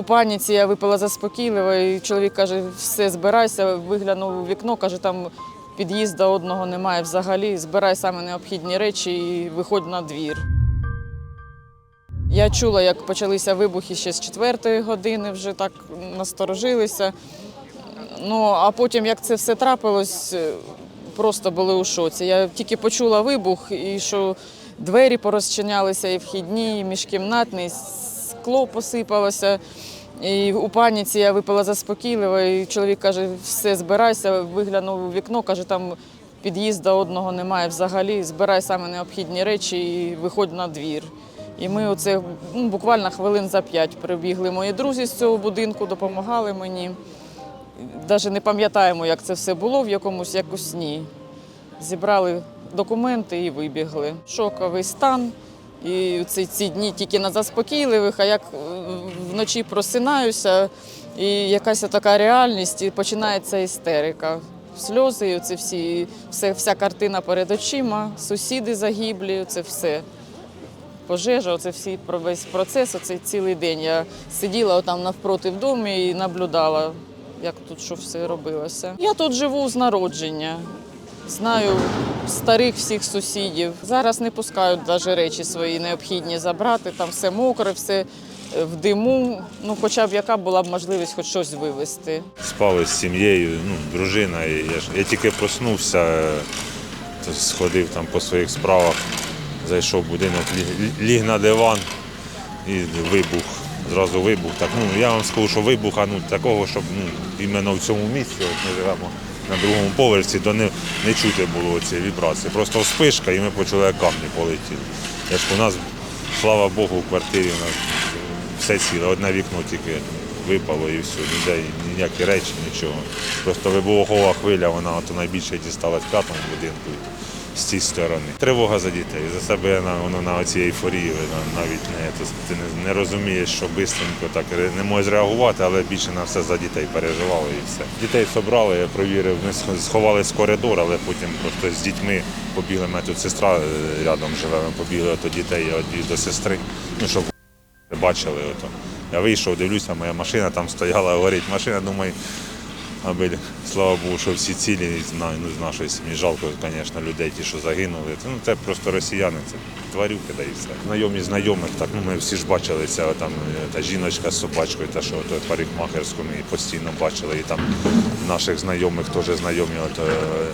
у паніці я випила заспокійливо, і чоловік каже, все, збирайся, виглянув у вікно, каже, там під'їзду одного немає взагалі, збирай саме необхідні речі і виходь на двір. Я чула, як почалися вибухи ще з четвертої години, вже так насторожилися. Ну, а потім, як це все трапилось, е, просто були у шоці. Я тільки почула вибух, і що двері порозчинялися, і вхідні, і міжкімнатні, і скло посипалося. І у паніці я випила заспокійливо, і чоловік каже, все, збирайся, виглянув у вікно, каже, там під'їзду одного немає взагалі, збирай саме необхідні речі і виходь на двір. І ми оце ну, буквально хвилин за п'ять прибігли мої друзі з цього будинку, допомагали мені. Навіть не пам'ятаємо, як це все було в якомусь якось сні. Зібрали документи і вибігли. Шоковий стан. І ці, ці дні тільки на заспокійливих, а як е, вночі просинаюся, і якась така реальність, і починається істерика. Сльози, оце всі, все, вся картина перед очима, сусіди загиблі, це все. Пожежа, оце всі весь процес, оцей цілий день. Я сиділа там навпроти в домі і наблюдала, як тут що все робилося. Я тут живу з народження. Знаю старих всіх сусідів. Зараз не пускають навіть речі свої необхідні забрати. Там все мокре, все е, в диму. Ну, хоча б яка була б можливість хоч щось вивезти. Спали з сім'єю, ну, дружина. Я, ж, я тільки проснувся, е, сходив там по своїх справах, зайшов в будинок, ліг, ліг на диван і вибух. Зразу вибух. Так, ну, я вам скажу, що вибуха ну, такого, щоб ну, іменно в цьому місці, от ми живемо на другому поверсі, то не, не чути було цієї вібрації. Просто вспишка і ми почули, як камні полетіли. Я ж у нас, слава Богу, в квартирі у нас все ціле, одне вікно тільки випало і все, ніде ніякі речі, нічого. Просто вибухова хвиля, вона от найбільше дісталась в п'ятому будинку з цієї сторони. Тривога за дітей. За себе на, воно на цій ейфорії навіть не, ти не, розумієш, що швидко так не можеш реагувати, але більше на все за дітей переживали і все. Дітей собрали, я провірив, ми сх- сховались в коридор, але потім просто з дітьми побігли. Мене тут сестра е, рядом живе, ми побігли до дітей, до сестри, ну щоб бачили. Ото. Я вийшов, дивлюся, моя машина там стояла, горить машина, думаю, аби, слава Богу, що всі цілі ну, з нашої сім'ї. Жалко, звісно, людей, ті, що загинули. Це, ну, це просто росіяни, це тварюки, да все. Знайомі знайомих, так, ну, ми всі ж бачили ця, там, е, та жіночка з собачкою, та що то парикмахерську ми постійно бачили. І там наших знайомих теж знайомі, от, е,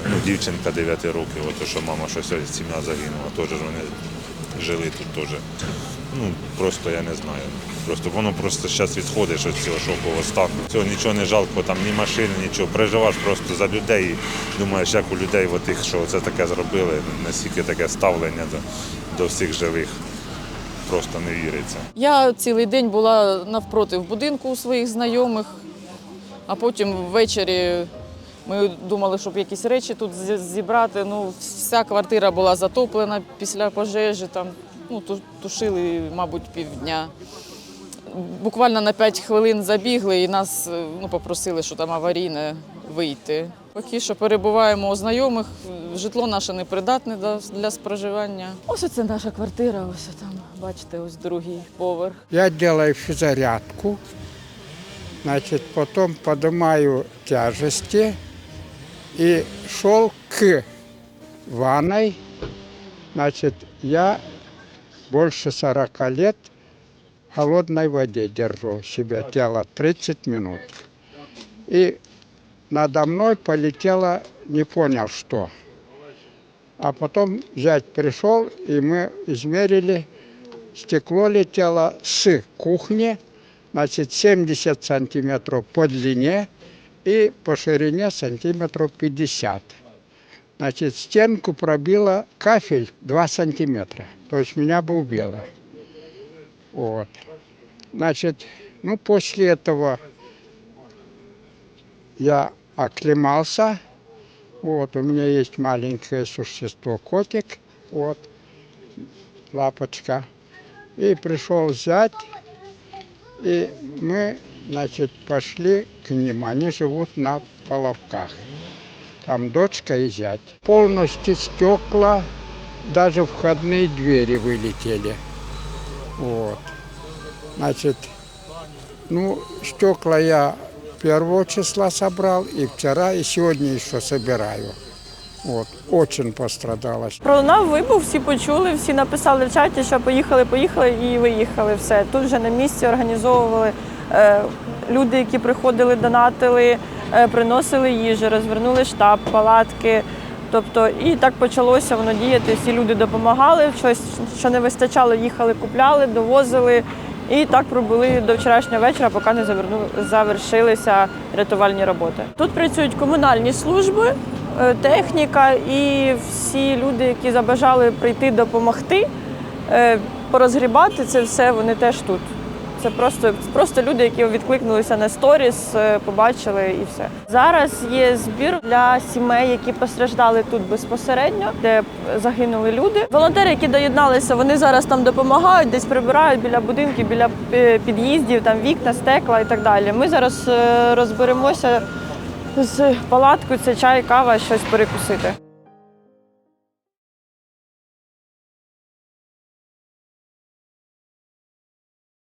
ну, дівчинка 9 років, от, що мама щось сім'я загинула, теж вони жили тут теж. Ну, просто я не знаю. Просто воно просто зараз відходиш від цього шокового стану. Цього нічого не жалко, там ні машини, нічого. Переживаєш просто за людей думаєш, як у людей, от тих, що це таке зробили, наскільки таке ставлення до, до всіх живих. Просто не віриться. Я цілий день була навпроти в будинку у своїх знайомих, а потім ввечері ми думали, щоб якісь речі тут зібрати. Ну, вся квартира була затоплена після пожежі, там, ну, тушили, мабуть, півдня. Буквально на 5 хвилин забігли і нас е, ну, попросили, що там аварійне вийти. Поки що перебуваємо у знайомих, житло наше непридатне для- для споживання. Ось це наша квартира, ось там, бачите, ось другий поверх. Я делаю физзарядку, значит, потом поднимаю тяжести и шел к ванной. Значит, я больше 40 лет в холодной воде держу себя тело 30 минут. И надо мной полетело, не понял что. А потом зять пришел, и мы измерили стекло летело с кухни, значит, 70 сантиметров по длине и по ширине сантиметров 50. Значит, стенку пробило кафель 2 сантиметра, то есть меня бы убило. Вот. Значит, ну, после этого я оклемался. Вот, у меня есть маленькое существо, котик, вот, лапочка. И пришел зять, и мы, значит, пошли к ним. Они живут на Половках. Там дочка и зять. Полностью стекла, даже входные двери вылетели. Вот. Значит, Ну, стекла я первого числа собрал, и вчера, и сегодня еще собираю. Вот, очень пострадало. Пролунав вибух, всі почули, всі написали в чаті, що поїхали, поїхали і виїхали. Все тут вже на місці організовували е, люди, які приходили, донатили, приносили їжу, розвернули штаб, палатки. Тобто, і так почалося воно діяти. Всі люди допомагали, щось, що не вистачало, їхали, купляли, довозили. І так пробули до вчорашнього вечора, поки не завершилися рятувальні роботи. Тут працюють комунальні служби, е, техніка і всі люди, які забажали прийти допомогти, е, порозгрібати це все, вони теж тут. Це просто, просто люди, які відкликнулися на сторіс, е, побачили і все. Зараз є збір для сімей, які постраждали тут безпосередньо, де загинули люди. Волонтери, які доєдналися, вони зараз там допомагають, десь прибирають біля будинків, біля е, під'їздів, там вікна, стекла і так далі. Ми зараз е, розберемося з палаткою, це чай, кава, щось перекусити.